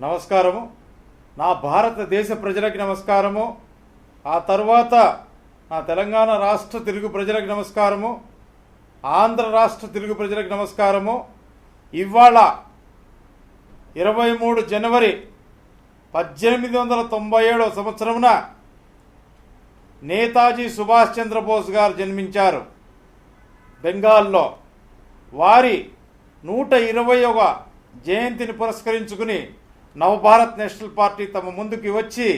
నమస్కారము. నా భారతదేశ ప్రజలకి నమస్కారము. ఆ తర్వాత నా తెలంగాణ రాష్ట్ర తెలుగు ప్రజలకు నమస్కారము. ఆంధ్ర రాష్ట్ర తెలుగు ప్రజలకు నమస్కారము. ఇవాళ ఇరవై మూడు జనవరి పద్దెనిమిది వందల తొంభై ఏడవ సంవత్సరమున నేతాజీ సుభాష్ చంద్రబోస్ గారు జన్మించారు. బెంగాల్లో వారి నూట ఇరవై ఒక జయంతిని పురస్కరించుకుని నవభారత్ నేషనల్ పార్టీ తమ ముందుకి వచ్చి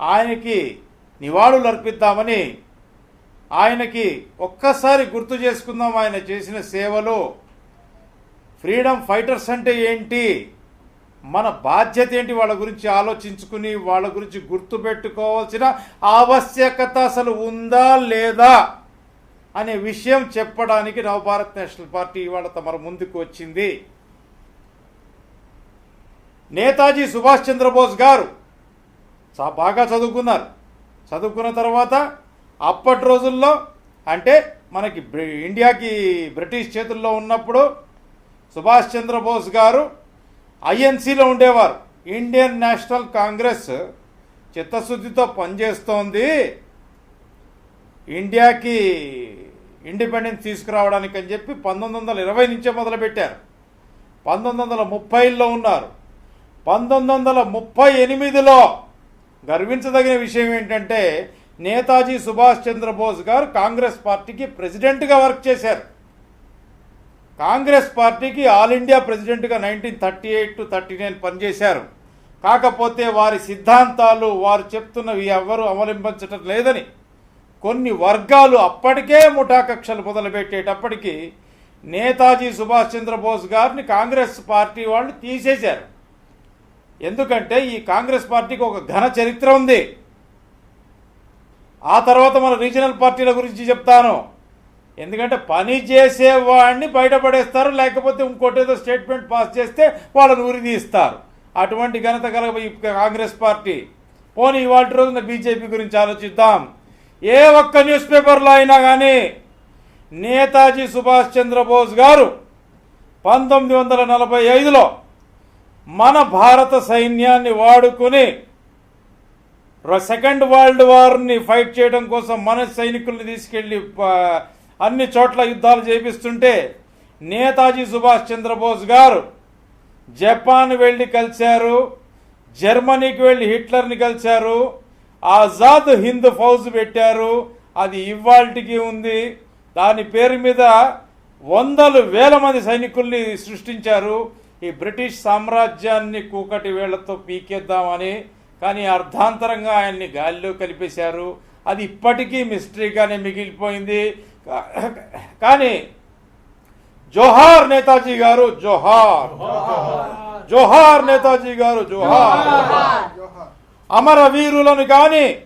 ఆయనకి నివాళులు అర్పిద్దామని ఆయనకి ఒక్కసారి గుర్తు చేసుకుందాం ఆయన చేసిన సేవలు. ఫ్రీడమ్ ఫైటర్స్ అంటే ఏంటి? మన బాధ్యత ఏంటి? వాళ్ళ గురించి ఆలోచించుకుని వాళ్ళ గురించి గుర్తుపెట్టుకోవాల్సిన ఆవశ్యకత అసలు ఉందా లేదా అనే విషయం చెప్పడానికి నవభారత్ నేషనల్ పార్టీ ఇవాళ తమ ముందుకు వచ్చింది. నేతాజీ సుభాష్ చంద్రబోస్ గారు చా- బాగా చదువుకున్నారు. చదువుకున్న తర్వాత అప్పటి రోజుల్లో అంటే మనకి ఇండియాకి బ్రిటిష్ చేతుల్లో ఉన్నప్పుడు సుభాష్ చంద్రబోస్ గారు ఐఎన్సీలో ఉండేవారు. ఇండియన్ నేషనల్ కాంగ్రెస్ చిత్తశుద్ధితో పనిచేస్తోంది. ఇండియాకి ఇండిపెండెన్స్ తీసుకురావడానికి అని చెప్పి పంతొమ్మిది వందల ఇరవై నుంచే మొదలుపెట్టారు. పంతొమ్మిది వందల ముప్పైలో ఉన్నారు. పంతొమ్మిది వందల ముప్పై ఎనిమిదిలో గర్వించదగిన విషయం ఏంటంటే నేతాజీ సుభాష్ చంద్రబోస్ గారు కాంగ్రెస్ పార్టీకి ప్రెసిడెంట్గా వర్క్ చేశారు. కాంగ్రెస్ పార్టీకి ఆల్ ఇండియా ప్రెసిడెంట్గా nineteen thirty eight to thirty nine పనిచేశారు. కాకపోతే వారి సిద్ధాంతాలు వారు చెప్తున్నవి ఎవ్వరూ అవలంబించటం లేదని కొన్ని వర్గాలు అప్పటికే ముఠాకక్షలు మొదలుపెట్టేటప్పటికీ నేతాజీ సుభాష్ చంద్రబోస్ గారిని కాంగ్రెస్ పార్టీ వాళ్ళు తీసేశారు. ఎందుకంటే ఈ కాంగ్రెస్ పార్టీకి ఒక ఘన చరిత్ర ఉంది. ఆ తర్వాత మన రీజనల్ పార్టీల గురించి చెప్తాను. ఎందుకంటే పని చేసేవాడిని బయటపడేస్తారు లేకపోతే ఇంకోటేదో స్టేట్మెంట్ పాస్ చేస్తే వాళ్ళని ఉరిదీస్తారు అటువంటి ఘనత కల ఈ కాంగ్రెస్ పార్టీ. పోనీ ఇవాళ రోజున బీజేపీ గురించి ఆలోచిద్దాం. ఏ ఒక్క న్యూస్ పేపర్లో అయినా కానీ నేతాజీ సుభాష్ చంద్రబోస్ గారు పంతొమ్మిది వందల నలభై ఐదులో మన భారత సైన్యాన్ని వాడుకుని సెకండ్ వరల్డ్ వార్ని ఫైట్ చేయడం కోసం మన సైనికుల్ని తీసుకెళ్ళి అన్ని చోట్ల యుద్ధాలు చేపిస్తుంటే నేతాజీ సుభాష్ చంద్రబోస్ గారు జపాన్ వెళ్ళి కలిశారు జర్మనీకి వెళ్ళి హిట్లర్ని కలిశారు ఆజాద్ హింద్ ఫౌజ్ పెట్టారు అది ఇవాల్టికి ఉంది. దాని పేరు మీద వందలు వేల మంది సైనికుల్ని సృష్టించారు. ఈ బ్రిటిష్ సామ్రాజ్యాన్ని కూకటి వేళ్ళతో పీకేద్దామని కానీ అర్ధాంతరంగా ఆయన్ని గాలిలో కలిపేశారు. అది ఇప్పటికీ మిస్టరీగానే మిగిలిపోయింది. కానీ జోహార్ నేతాజీ గారు జోహార్. జోహార్ నేతాజీ గారు జోహార్. అమర వీరులను కానీ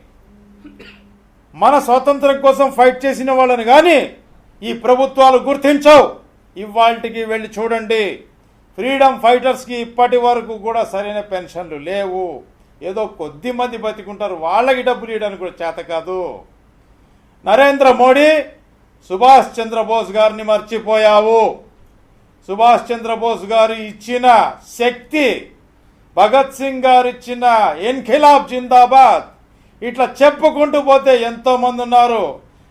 మన స్వాతంత్రం కోసం ఫైట్ చేసిన వాళ్ళని కానీ ఈ ప్రభుత్వాలు గుర్తించవు. ఇవాళకి వెళ్ళి చూడండి. ఫ్రీడమ్ ఫైటర్స్కి ఇప్పటి వరకు కూడా సరైన పెన్షన్లు లేవు. ఏదో కొద్ది మంది బతికుంటారు. వాళ్ళకి డబ్బులు ఇవ్వడానికి కూడా చేత కాదు. నరేంద్ర మోడీ సుభాష్ చంద్రబోస్ గారిని మర్చిపోయావు. సుభాష్ చంద్రబోస్ గారు ఇచ్చిన శక్తి భగత్ సింగ్ గారు ఇచ్చిన ఎన్ఖిలాబ్ జిందాబాద్. ఇట్లా చెప్పుకుంటూ పోతే ఎంతోమంది ఉన్నారు.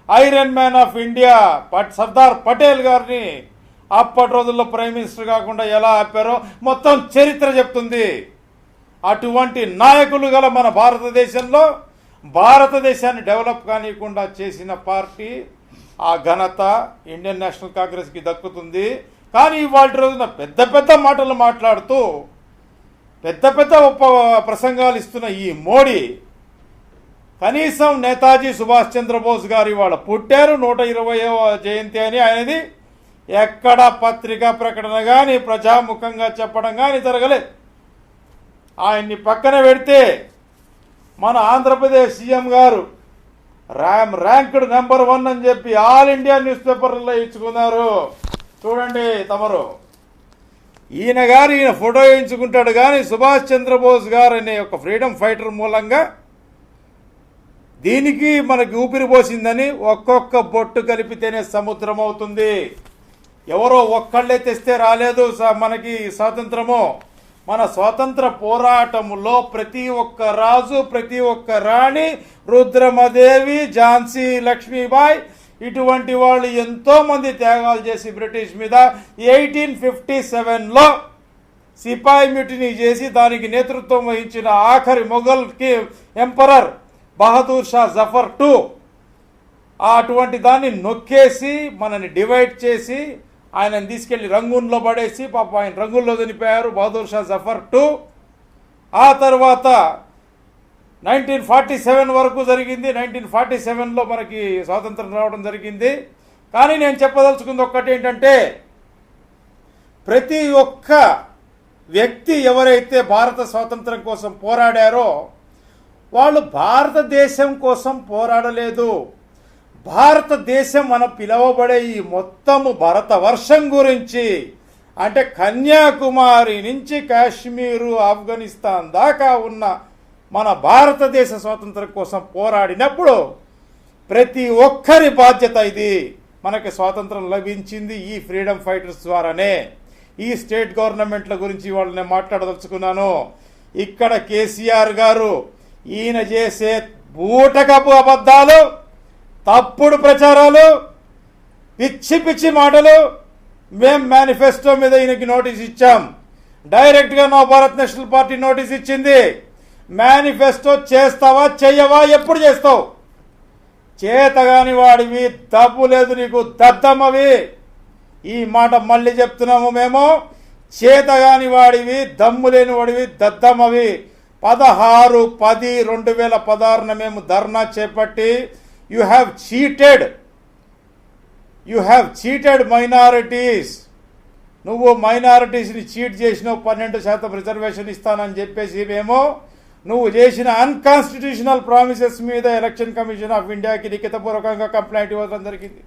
ఐరన్ మ్యాన్ ఆఫ్ ఇండియా పట్ సర్దార్ పటేల్ గారిని అప్పటి రోజుల్లో ప్రైమ్ మినిస్టర్ కాకుండా ఎలా ఆపారో మొత్తం చరిత్ర చెప్తుంది. అటువంటి నాయకులు గల మన భారతదేశంలో భారతదేశాన్ని డెవలప్ కానివ్వకుండా చేసిన పార్టీ ఆ ఘనత ఇండియన్ నేషనల్ కాంగ్రెస్కి దక్కుతుంది. కానీ ఇవాళ రోజున పెద్ద పెద్ద మాటలు మాట్లాడుతూ పెద్ద పెద్ద ఉప ప్రసంగాలు ఇస్తున్న ఈ మోడీ కనీసం నేతాజీ సుభాష్ చంద్రబోస్ గారు ఇవాళ పుట్టారు నూట ఇరవయవ జయంతి అని ఆయనది. ఎక్కడ పత్రికా ప్రకటన కానీ ప్రజాముఖంగా చెప్పడం కానీ జరగలేదు. ఆయన్ని పక్కన పెడితే మన ఆంధ్రప్రదేశ్ సీఎం గారు ర్యామ్ ర్యాంక్డ్ నెంబర్ వన్ అని చెప్పి ఆల్ ఇండియా న్యూస్ పేపర్లో ఇచ్చుకున్నారు. చూడండి తమరు. ఈయన గారు ఈయన ఫోటో వేయించుకుంటాడు కానీ సుభాష్ చంద్రబోస్ గారు అనే ఒక ఫ్రీడమ్ ఫైటర్ మూలంగా దీనికి మనకి ఊపిరి పోసిందని ఒక్కొక్క బొట్టు కలిపితేనే సముద్రం అవుతుంది. ఎవరో ఒక్కళ్ళే తెస్తే రాలేదు స- మనకి స్వాతంత్రము. మన స్వాతంత్ర పోరాటంలో ప్రతి ఒక్క రాజు ప్రతి ఒక్క రాణి రుద్రమదేవి ఝాన్సీ లక్ష్మీబాయి ఇటువంటి వాళ్ళు ఎంతోమంది త్యాగాలు చేసి బ్రిటిష్ మీద ఎయిటీన్ ఫిఫ్టీ సెవెన్లో సిపాయి మ్యూటినీ చేసి దానికి నేతృత్వం వహించిన ఆఖరి మొఘల్కి ఎంపరర్ బహదూర్ షా జఫర్ టూ. అటువంటి దాన్ని నొక్కేసి మనని డివైడ్ చేసి ఆయనను తీసుకెళ్ళి రంగూన్లో పడేసి పాప ఆయన రంగుల్లో చనిపోయారు. బహదూర్ షా జఫర్ టూ. ఆ తర్వాత నైన్టీన్ ఫార్టీ సెవెన్ వరకు జరిగింది. నైన్టీన్ ఫార్టీ సెవెన్లో మనకి స్వాతంత్రం రావడం జరిగింది. కానీ నేను చెప్పదలుచుకుంది ఒక్కటి ఏంటంటే ప్రతి ఒక్క వ్యక్తి ఎవరైతే భారత స్వాతంత్రం కోసం పోరాడారో వాళ్ళు భారతదేశం కోసం పోరాడలేదు. భారతదేశం మనం పిలవబడే ఈ మొత్తము భారతవర్షం గురించి అంటే కన్యాకుమారి నుంచి కాశ్మీరు ఆఫ్ఘనిస్తాన్ దాకా ఉన్న మన భారతదేశ స్వాతంత్రం కోసం పోరాడినప్పుడు ప్రతి ఒక్కరి బాధ్యత ఇది. మనకి స్వాతంత్రం లభించింది ఈ ఫ్రీడమ్ ఫైటర్స్ ద్వారానే. ఈ స్టేట్ గవర్నమెంట్ల గురించి వాళ్ళని మాట్లాడదలుచుకున్నాను. ఇక్కడ కేసీఆర్ గారు ఈయన చేసే బూటకపు అబద్ధాలు తప్పుడు ప్రచారాలు పిచ్చి పిచ్చి మాటలు మేం మేనిఫెస్టో మీద ఈయనకి నోటీస్ ఇచ్చాం. డైరెక్ట్గా నో భారత్ నేషనల్ పార్టీ నోటీస్ ఇచ్చింది. మేనిఫెస్టో చేస్తావా చెయ్యవా ఎప్పుడు చేస్తావు? చేతగాని వాడివి తప్పు లేదు నీకు దద్దమ్మవి. ఈ మాట మళ్ళీ చెప్తున్నాము మేము. చేతగాని వాడివి దమ్ము లేని వాడివి దద్దమ్మవి. పదహారు పది రెండు వేల పదహారున మేము ధర్నా చేపట్టి you have cheated you have cheated minorities నువ్వు మైనారిటీస్ని చీట్ చేసినావు పన్నెండు శాతం రిజర్వేషన్ ఇస్తానని చెప్పేసి మేము నువ్వు చేసిన అన్కాన్స్టిట్యూషనల్ ప్రామిసెస్ మీద ఎలక్షన్ కమిషన్ ఆఫ్ ఇండియాకి లిఖితపూర్వకంగా కంప్లైంట్ ఇవ్వడం జరిగింది.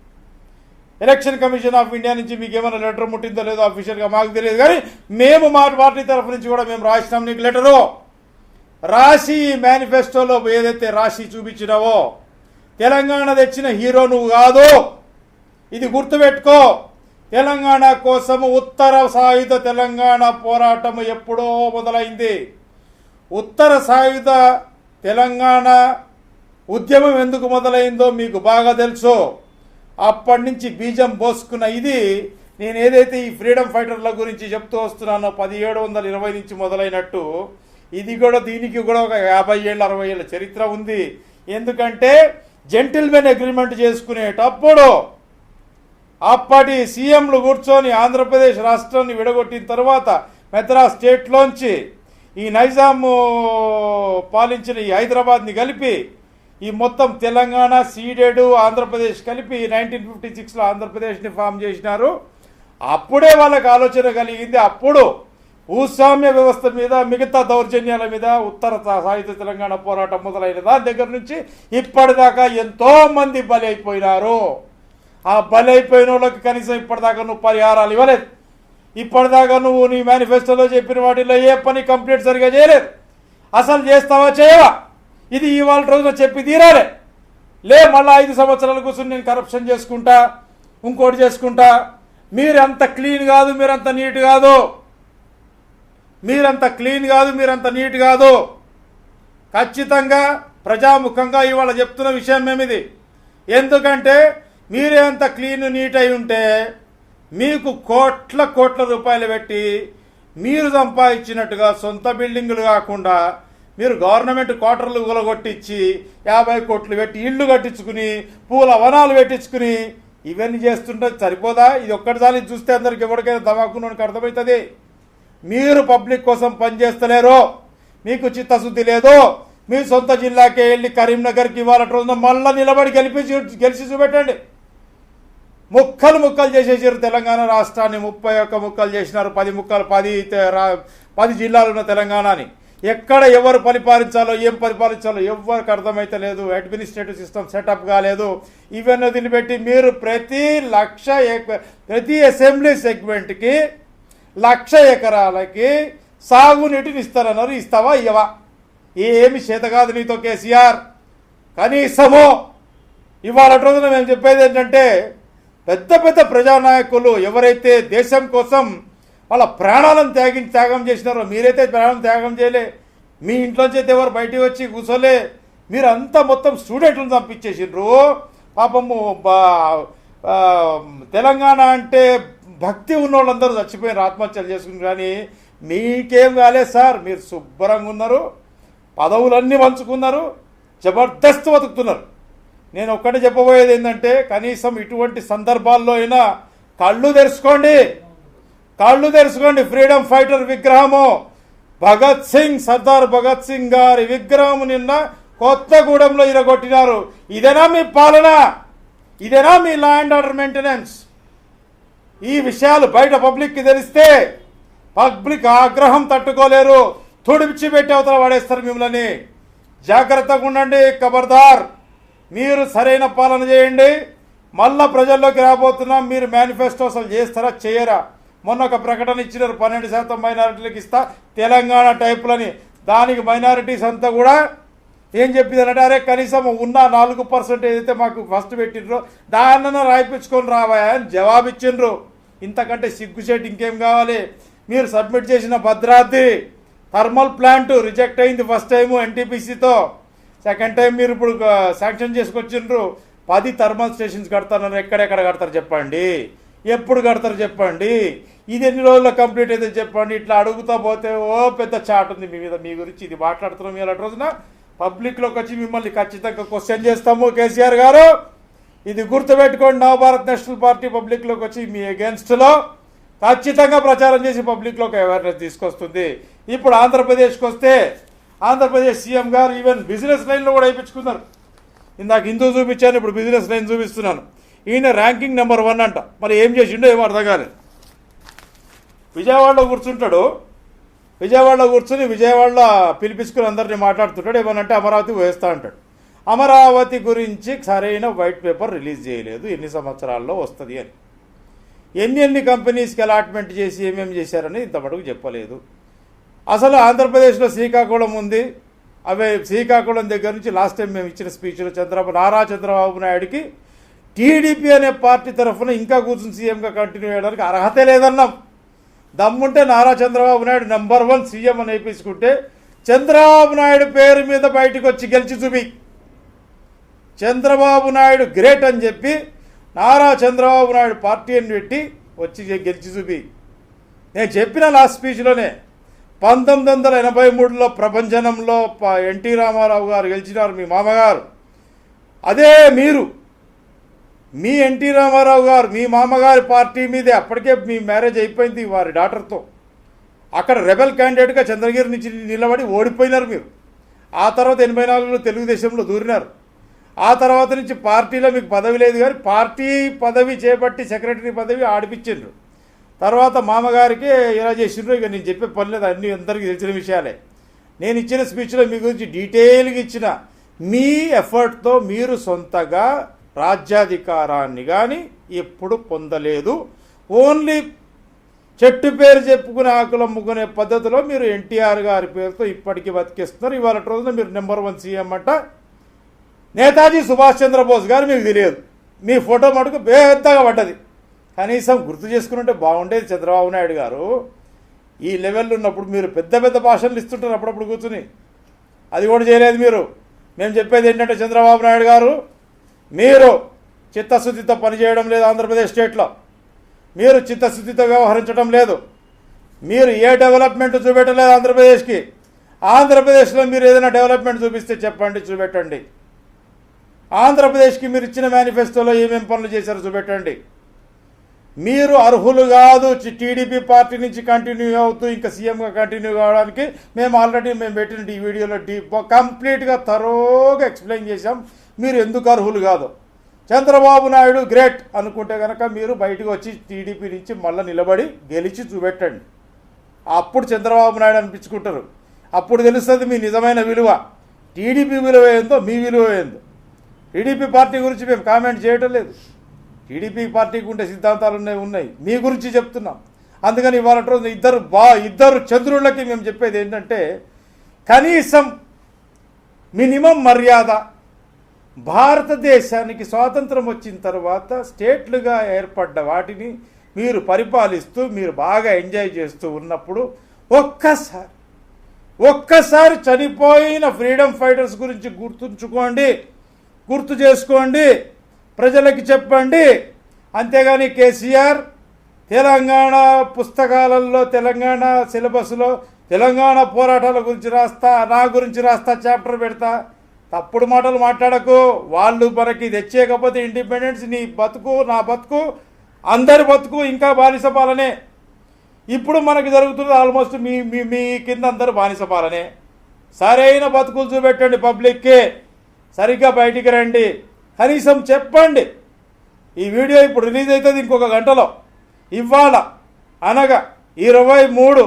ఎలక్షన్ కమిషన్ ఆఫ్ ఇండియా నుంచి మీకు ఏమైనా లెటర్ ముట్టిందో లేదో అఫీషియల్గా మాకు తెలియదు కానీ మేము మా పార్టీ తరఫు నుంచి కూడా మేము రాసినాం నీకు లెటరు. రాసి మేనిఫెస్టోలో ఏదైతే రాసి చూపించినావో తెలంగాణ తెచ్చిన హీరో నువ్వు కాదు. ఇది గుర్తుపెట్టుకో. తెలంగాణ కోసం ఉత్తర సాయుధ తెలంగాణ పోరాటం ఎప్పుడో మొదలైంది. ఉత్తర సాయుధ తెలంగాణ ఉద్యమం ఎందుకు మొదలైందో మీకు బాగా తెలుసు. అప్పటి నుంచి బీజం పోసుకున్న ఇది నేను ఏదైతే ఈ ఫ్రీడమ్ ఫైటర్ల గురించి చెప్తూ వస్తున్నానో పదిహేడు వందల ఇరవై నుంచి మొదలైనట్టు ఇది కూడా దీనికి కూడా ఒక యాభై ఏళ్ళ అరవై ఏళ్ళ చరిత్ర ఉంది. ఎందుకంటే జెంటిల్మెన్ అగ్రిమెంట్ చేసుకునేటప్పుడు అప్పటి సీఎంలు కూర్చొని ఆంధ్రప్రదేశ్ రాష్ట్రాన్ని విడగొట్టిన తర్వాత మెద్రాస్ స్టేట్లోంచి ఈ నైజాము పాలించిన ఈ హైదరాబాద్ని కలిపి ఈ మొత్తం తెలంగాణ సీడెడ్ ఆంధ్రప్రదేశ్ కలిపి నైన్టీన్ ఫిఫ్టీ సిక్స్లో ఆంధ్రప్రదేశ్ని ఫామ్ చేసినారు. అప్పుడే వాళ్ళకి ఆలోచన కలిగింది. అప్పుడు భూస్వామ్య వ్యవస్థ మీద మిగతా దౌర్జన్యాల మీద ఉత్తర సాహిత్య తెలంగాణ పోరాటం మొదలైన దాని దగ్గర నుంచి ఇప్పటిదాకా ఎంతోమంది బలి అయిపోయినారు ఆ బలి అయిపోయిన వాళ్ళకి కనీసం ఇప్పటిదాకా నువ్వు పరిహారాలు ఇవ్వలేదు. ఇప్పటిదాకా నువ్వు నీ మేనిఫెస్టోలో చెప్పిన వాటిలో ఏ పని కంప్లీట్ సరిగా చేయలేదు. అసలు చేస్తావా చేయవా? ఇది ఇవాళ రోజున చెప్పి తీరాలే. లే మళ్ళీ ఐదు సంవత్సరాల కూర్చొని నేను కరప్షన్ చేసుకుంటా ఇంకోటి చేసుకుంటా. మీరంత క్లీన్ కాదు మీరంత నీట్ కాదు. మీరంత క్లీన్ కాదు మీరంత నీట్ కాదు. ఖచ్చితంగా ప్రజాముఖంగా ఇవాళ చెప్తున్న విషయం మేమిది ఎందుకంటే మీరే అంత క్లీన్ నీట్ అయి ఉంటే మీకు కోట్ల కోట్ల రూపాయలు పెట్టి మీరు సంపాదించినట్టుగా సొంత బిల్డింగులు కాకుండా మీరు గవర్నమెంట్ క్వార్టర్లు కొలగొట్టించి యాభై కోట్లు పెట్టి ఇళ్ళు కట్టించుకుని పూల వనాలు పెట్టించుకుని ఇవన్నీ చేస్తుంటే సరిపోదా? ఇది ఒక్కటిసారి చూస్తే అందరికి ఎవరికైనా దమాకునోనికి అర్థమవుతుంది. మీరు పబ్లిక్ కోసం పనిచేస్తలేరు. మీకు చిత్తశుద్ధి లేదు. మీ సొంత జిల్లాకే వెళ్ళి కరీంనగర్కి ఇవాళ రోజున మళ్ళీ నిలబడి గెలిపి గెలిచి చూపెట్టండి. ముక్కలు ముక్కలు చేసేసారు తెలంగాణ రాష్ట్రాన్ని. ముప్పై ఒక్క ముక్కలు చేసినారు. పది ముక్కలు పది రా- పది జిల్లాలు ఉన్న తెలంగాణని. ఎక్కడ ఎవరు పరిపాలించాలో ఏం పరిపాలించాలో ఎవరికి అర్థమైతే లేదు. అడ్మినిస్ట్రేటివ్ సిస్టమ్ సెటప్ కాలేదు. ఇవన్నీ వదిలిపెట్టి మీరు ప్రతి లక్ష ప్రతి అసెంబ్లీ సెగ్మెంట్కి లక్ష ఎకరాలకి సాగునీటిని ఇస్తారన్నారు ఇస్తావా ఇవ్వవా ఏమి చేత కాదు నీతో కేసీఆర్. కనీసము ఇవాళ రోజున మేము చెప్పేది ఏంటంటే పెద్ద పెద్ద ప్రజానాయకులు ఎవరైతే దేశం కోసం వాళ్ళ ప్రాణాలను త్యాగి త్యాగం చేసినారో మీరైతే ప్రాణం త్యాగం చేయలే. మీ ఇంట్లోంచి అయితే ఎవరు బయటికి వచ్చి కూర్చోలే మీరంతా మొత్తం స్టూడెంట్లను పంపించేసిండ్రు పాపము తెలంగాణ అంటే భక్తి ఉన్న వాళ్ళందరూ చచ్చిపోయిన ఆత్మహత్యలు చేసుకుని కానీ మీకేం కాలేదు సార్ మీరు శుభ్రంగా ఉన్నారు పదవులన్నీ పంచుకున్నారు జబర్దస్త్ బతుకుతున్నారు. నేను ఒక్కటే చెప్పబోయేది ఏంటంటే కనీసం ఇటువంటి సందర్భాల్లో అయినా కళ్ళు తెరుచుకోండి. కళ్ళు తెరుచుకోండి. ఫ్రీడమ్ ఫైటర్ విగ్రహము. భగత్ సింగ్ సర్దార్ భగత్ సింగ్ గారి విగ్రహం నిన్న కొత్తగూడెంలో ఇరగొట్టినారు. ఇదేనా మీ పాలన? ఇదేనా మీ లా అండ్ ఆర్డర్ మెయింటెనెన్స్ ఈ విషయాలు బయట పబ్లిక్కి తెలిస్తే పబ్లిక్ ఆగ్రహం తట్టుకోలేరు. తుడిపిచ్చి పెట్టి అవతల పడేస్తారు మిమ్మల్ని. జాగ్రత్తగా ఉండండి ఖబర్దార్ మీరు సరైన పాలన చేయండి. మళ్ళా ప్రజల్లోకి రాబోతున్నా మీరు మేనిఫెస్టో అసలు చేస్తారా చేయరా? మొన్న ఒక ప్రకటన ఇచ్చినారు పన్నెండు శాతం మైనారిటీలకు ఇస్తా తెలంగాణ టైపులని. దానికి మైనారిటీస్ అంతా కూడా ఏం చెప్పిందంటే అరే కనీసం ఉన్న నాలుగు పర్సెంట్ ఏదైతే మాకు ఫస్ట్ పెట్టినరో దాన్నన్నా రాయిపించుకొని రావా అని జవాబు ఇచ్చిండ్రు ఇంతకంటే సిగ్గుచేటు ఇంకేం కావాలి? మీరు సబ్మిట్ చేసిన భద్రాద్రి థర్మల్ ప్లాంట్ రిజెక్ట్ అయింది ఫస్ట్ టైము ఎన్టీపీసీతో. సెకండ్ టైం మీరు ఇప్పుడు శాంక్షన్ చేసుకొచ్చిండ్రు. పది థర్మల్ స్టేషన్స్ కడతారని ఎక్కడెక్కడ కడతారు చెప్పండి? ఎప్పుడు కడతారు చెప్పండి? ఇది ఎన్ని రోజుల్లో కంప్లీట్ అయితే చెప్పండి? ఇట్లా అడుగుతా పోతే ఓ పెద్ద చాట్ ఉంది మీ మీద మీ గురించి ఇది మాట్లాడుతున్నాం ఇలాంటి రోజున. పబ్లిక్లోకి వచ్చి మిమ్మల్ని ఖచ్చితంగా క్వశ్చన్ చేస్తాము కేసీఆర్ గారు. ఇది గుర్తుపెట్టుకోండి నవభారత్ నేషనల్ పార్టీ పబ్లిక్లోకి వచ్చి మీ అగేన్స్ట్లో ఖచ్చితంగా ప్రచారం చేసి పబ్లిక్లోకి అవేర్నెస్ తీసుకొస్తుంది. ఇప్పుడు ఆంధ్రప్రదేశ్కి వస్తే ఆంధ్రప్రదేశ్ సీఎం గారు ఈవెన్ బిజినెస్ లైన్లో కూడా వేయించుకున్నారు. ఇందాక హిందూ చూపించాను ఇప్పుడు బిజినెస్ లైన్ చూపిస్తున్నాను. ఈయన ర్యాంకింగ్ నెంబర్ వన్ అంట. మరి ఏం చేసిండో ఏమో అర్థం కాలేదు. విజయవాడలో కూర్చుంటాడు. విజయవాడలో కూర్చుని విజయవాడలో పిలిపించుకుని అందరినీ మాట్లాడుతుంటాడు. ఏమనంటే అమరావతి వేస్తా అంటాడు. అమరావతి గురించి సరైన వైట్ పేపర్ రిలీజ్ చేయలేదు. ఎన్ని సంవత్సరాల్లో వస్తుంది అని. ఎన్ని ఎన్ని కంపెనీస్కి అలాట్మెంట్ చేసి ఏమేమి చేశారని ఇంత మటుకు చెప్పలేదు. అసలు ఆంధ్రప్రదేశ్లో శ్రీకాకుళం ఉంది. అవే శ్రీకాకుళం దగ్గర నుంచి లాస్ట్ టైం మేము ఇచ్చిన స్పీచ్లో చంద్రబాబు నారా చంద్రబాబు నాయుడికి టీడీపీ అనే పార్టీ తరఫున ఇంకా కూర్చుని సీఎంగా కంటిన్యూ చేయడానికి అర్హత లేదన్నాం. దమ్ముంటే Nara Chandrababu Naidu number one CM అని వేయించుకుంటే చంద్రబాబు నాయుడు పేరు మీద బయటకు వచ్చి గెలిచి చూపి. చంద్రబాబు నాయుడు గ్రేట్ అని చెప్పి నారా చంద్రబాబు నాయుడు పార్టీ అని పెట్టి వచ్చి గెలిచి చూపి. నేను చెప్పిన లాస్ట్ స్పీచ్లోనే పంతొమ్మిది వందల ఎనభై మూడులో ప్రపంచనంలో ప- ఎన్టీ రామారావు గారు గెలిచినారు మీ మామగారు. అదే మీరు. మీ ఎన్టీ రామారావు గారు మీ మామగారి పార్టీ మీదే అప్పటికే మీ మ్యారేజ్ అయిపోయింది వారి డాటర్తో అక్కడ రెబెల్ క్యాండిడేట్గా చంద్రగిరి నుంచి నిలబడి ఓడిపోయినారు మీరు. ఆ తర్వాత ఎనభై నాలుగులో తెలుగుదేశంలో దూరినారు. ఆ తర్వాత నుంచి పార్టీలో మీకు పదవి లేదు కానీ పార్టీ పదవి చేపట్టి సెక్రటరీ పదవి ఆడిపించిండ్రు. తర్వాత మామగారికి ఇలా చేసిండ్రు ఇక నేను చెప్పే పని లేదు అన్ని అందరికీ తెలిసిన విషయాలే. నేను ఇచ్చిన స్పీచ్లో మీ గురించి డీటెయిల్గా ఇచ్చిన మీ ఎఫర్ట్తో మీరు సొంతగా రాజ్యాధికారాన్ని కానీ ఎప్పుడు పొందలేదు. ఓన్లీ చెట్టు పేరు చెప్పుకునే ఆకులు అమ్ముకునే పద్ధతిలో మీరు ఎన్టీఆర్ గారి పేరుతో ఇప్పటికీ బతికిస్తున్నారు. ఇవాళ రోజున మీరు నెంబర్ వన్ సీఎం అంట. నేతాజీ సుభాష్ చంద్రబోస్ గారు మీకు తెలియదు. మీ ఫోటో మటుకు పెద్దగా పడ్డది. కనీసం గుర్తు చేసుకుంటే బాగుండేది చంద్రబాబు నాయుడు గారు. ఈ లెవెల్లో ఉన్నప్పుడు మీరు పెద్ద పెద్ద భాషలు ఇస్తుంటారు అప్పుడప్పుడు కూర్చుని. అది కూడా చేయలేదు మీరు. మేము చెప్పేది ఏంటంటే చంద్రబాబు నాయుడు గారు మీరు చిత్తశుద్ధితో పనిచేయడం లేదు ఆంధ్రప్రదేశ్ స్టేట్లో మీరు చిత్తశుద్ధితో వ్యవహరించడం లేదు. మీరు ఏ డెవలప్మెంట్ చూపెట్టలేదు ఆంధ్రప్రదేశ్కి. ఆంధ్రప్రదేశ్లో మీరు ఏదైనా డెవలప్మెంట్ చూపిస్తే చెప్పండి చూపెట్టండి. ఆంధ్రప్రదేశ్కి మీరు ఇచ్చిన మేనిఫెస్టోలో ఏమేం పనులు చేశారో చూపెట్టండి. మీరు అర్హులు కాదు టీడీపీ పార్టీ నుంచి కంటిన్యూ అవుతూ ఇంకా సీఎంగా కంటిన్యూ కావడానికి మేము ఆల్రెడీ మేము పెట్టిన ఈ వీడియోలో డీ కంప్లీట్గా తరోగా ఎక్స్ప్లెయిన్ చేశాం. మీరు ఎందుకు అర్హులు కాదు? చంద్రబాబు నాయుడు గ్రేట్ అనుకుంటే కనుక మీరు బయటకు వచ్చి టీడీపీ నుంచి మళ్ళీ నిలబడి గెలిచి చూపెట్టండి. అప్పుడు చంద్రబాబు నాయుడు అనిపించుకుంటారు. అప్పుడు తెలుస్తుంది మీ నిజమైన విలువ. టీడీపీ విలువ ఏందో మీ విలువ ఏందో. టీడీపీ పార్టీ గురించి మేము కామెంట్ చేయటం లేదు. టీడీపీ పార్టీకి ఉండే సిద్ధాంతాలు ఉన్నాయి ఉన్నాయి. మీ గురించి చెప్తున్నాం. అందుకని ఇవాళ రోజు ఇద్దరు బా ఇద్దరు చంద్రులకి మేము చెప్పేది ఏంటంటే కనీసం మినిమం మర్యాద భారతదేశానికి స్వాతంత్రం వచ్చిన తర్వాత స్టేట్లుగా ఏర్పడ్డ వాటిని మీరు పరిపాలిస్తూ మీరు బాగా ఎంజాయ్ చేస్తూ ఉన్నప్పుడు ఒక్కసారి ఒక్కసారి చనిపోయిన ఫ్రీడమ్ ఫైటర్స్ గురించి గుర్తుంచుకోండి. గుర్తు చేసుకోండి ప్రజలకి చెప్పండి. అంతేగాని కేసీఆర్ తెలంగాణ పుస్తకాలలో తెలంగాణ సిలబస్లో తెలంగాణ పోరాటాల గురించి రాస్తా నా గురించి రాస్తా చాప్టర్ పెడతా. తప్పుడు మాటలు మాట్లాడకు. వాళ్ళు మనకి తెచ్చేయకపోతే ఇండిపెండెన్స్ నీ బతుకు నా బతుకు అందరి బతుకు ఇంకా బానిస పాలనే. ఇప్పుడు మనకి జరుగుతున్నది ఆల్మోస్ట్ మీ మీ మీ కింద అందరూ బానిస పాలనే. సరైన బతుకులు చూపెట్టండి పబ్లిక్కి. సరిగ్గా బయటికి రండి. కనీసం చెప్పండి. ఈ వీడియో ఇప్పుడు రిలీజ్ అవుతుంది ఇంకొక గంటలో. ఇవాళ అనగా ఇరవై మూడు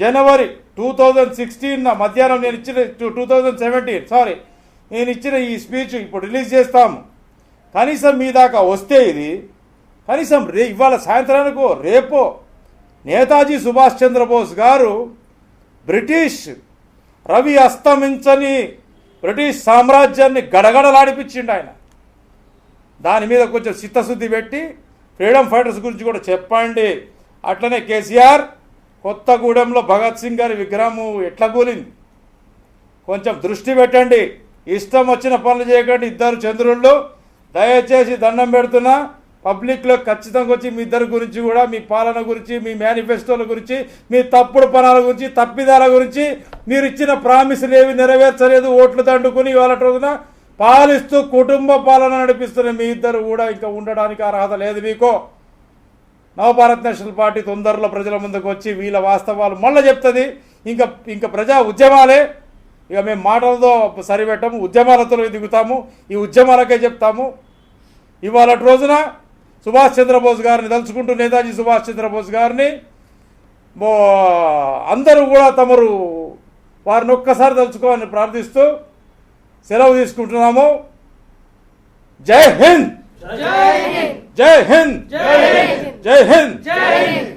జనవరి టూ థౌజండ్ సిక్స్టీన్ మధ్యాహ్నం నేను ఇచ్చిన టూ థౌజండ్ సెవెంటీన్ సారీ నేను ఇచ్చిన ఈ స్పీచ్ ఇప్పుడు రిలీజ్ చేస్తాము. కనీసం మీ దాకా వస్తే ఇది కనీసం రే ఇవాళ సాయంత్రానికి రేపో నేతాజీ సుభాష్ చంద్రబోస్ గారు బ్రిటిష్ రవి అస్తమించని బ్రిటిష్ సామ్రాజ్యాన్ని గడగడలాడిపించిండు ఆయన. దాని మీద కొంచెం చిత్తశుద్ధి పెట్టి ఫ్రీడమ్ ఫైటర్స్ గురించి కూడా చెప్పండి. అట్లనే కేసీఆర్ కొత్తగూడెంలో భగత్ సింగ్ గారి విగ్రహము ఎట్లా కూలింది? కొంచెం దృష్టి పెట్టండి. ఇష్టం వచ్చిన పనులు చేయకండి ఇద్దరు చంద్రుళ్ళు. దయచేసి దండం పెడుతున్నా. పబ్లిక్లో ఖచ్చితంగా వచ్చి మీ ఇద్దరి గురించి కూడా మీ పాలన గురించి మీ మేనిఫెస్టోల గురించి మీ తప్పుడు పనాల గురించి తప్పిదాల గురించి మీరు ఇచ్చిన ప్రామిసులు ఏవి నెరవేర్చలేదు ఓట్లు దండుకుని ఇవాళ రోజున పాలిస్తూ కుటుంబ పాలన నడిపిస్తున్న మీ ఇద్దరు కూడా ఇంకా ఉండడానికి అర్హత లేదు మీకు. నవభారత్ నేషనల్ పార్టీ తొందరలో ప్రజల ముందుకు వచ్చి వీళ్ళ వాస్తవాలు మళ్ళీ చెప్తుంది. ఇంకా ఇంకా ప్రజా ఉద్యమాలే. ఇక మేము మాటలతో సరిపెట్టము ఉద్యమాలతో దిగుతాము. ఈ ఉద్యమాలకే చెప్తాము. ఇవాళ రోజున సుభాష్ చంద్రబోస్ గారిని తలుచుకుంటూ నేతాజీ సుభాష్ చంద్రబోస్ గారిని అందరూ కూడా తమరు వారిని ఒక్కసారి తలుచుకోవాలని ప్రార్థిస్తూ సెలవు తీసుకుంటున్నాము. జై హింద్! జై హింద్! జై హింద్! జై హింద్!